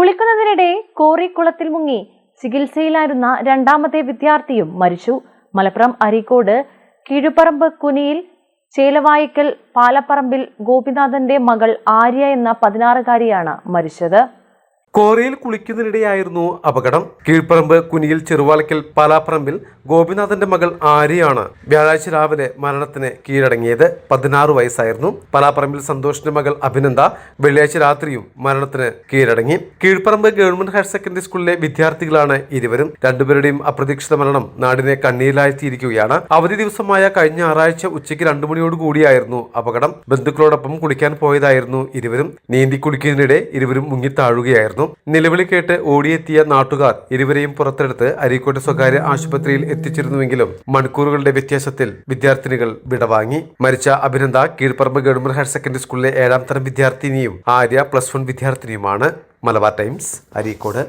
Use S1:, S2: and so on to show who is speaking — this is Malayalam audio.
S1: കുളിക്കുന്നതിനിടെ കോറിക്കുളത്തിൽ മുങ്ങി ചികിത്സയിലായിരുന്ന രണ്ടാമത്തെ വിദ്യാർത്ഥിയും മരിച്ചു. മലപ്പുറം അരീക്കോട് കീഴുപറമ്പ് കുനിയിൽ ചേലവായിക്കൽ പാലപ്പറമ്പിൽ ഗോപിനാഥന്റെ മകൾ ആര്യ എന്ന പതിനാറുകാരിയാണ് മരിച്ചത്.
S2: കോറിയിൽ കുളിക്കുന്നതിനിടെയായിരുന്നു അപകടം. കീഴ്പ്പറമ്പ് കുനിയിൽ ചെറുവാളക്കൽ പാലാപ്പറമ്പിൽ ഗോപിനാഥന്റെ മകൾ ആര്യയാണ് വ്യാഴാഴ്ച രാവിലെ മരണത്തിന് കീഴടങ്ങിയത്. പതിനാറ് വയസ്സായിരുന്നു. പാലാപ്പറമ്പിൽ സന്തോഷിന്റെ മകൾ അഭിനന്ദ വെള്ളിയാഴ്ച രാത്രിയും മരണത്തിന് കീഴടങ്ങി. കീഴ്പ്പറമ്പ് ഗവൺമെന്റ് ഹയർ സെക്കൻഡറി സ്കൂളിലെ വിദ്യാർത്ഥികളാണ് ഇരുവരും. രണ്ടുപേരുടെയും അപ്രതീക്ഷിത മരണം നാടിനെ കണ്ണീരിലാഴ്ത്തിയിരിക്കുകയാണ്. അവധി ദിവസമായ കഴിഞ്ഞ ഞായറാഴ്ച ഉച്ചയ്ക്ക് രണ്ടു മണിയോട് കൂടിയായിരുന്നു അപകടം. ബന്ധുക്കളോടൊപ്പം കുളിക്കാൻ പോയതായിരുന്നു ഇരുവരും. നീന്തി കുളിക്കുന്നതിനിടെ ഇരുവരും മുങ്ങിത്താഴുകയായിരുന്നു നിലവിളി കേട്ട് ഓടിയെത്തിയ നാട്ടുകാർ ഇരുവരെയും പുറത്തെടുത്ത് അരീക്കോട് സ്വകാര്യ ആശുപത്രിയിൽ എത്തിച്ചിരുന്നുവെങ്കിലും മണിക്കൂറുകളുടെ വ്യത്യാസത്തിൽ വിദ്യാർത്ഥിനികൾ വിടവാങ്ങി. മരിച്ച Abhinanda Kizhuparamba government higher secondary സ്കൂളിലെ ഏഴാം തരം വിദ്യാർത്ഥിനിയും ആര്യ പ്ലസ് വൺ വിദ്യാർത്ഥിനിയുമാണ്. മലബാർ ടൈംസ് അരീക്കോട്.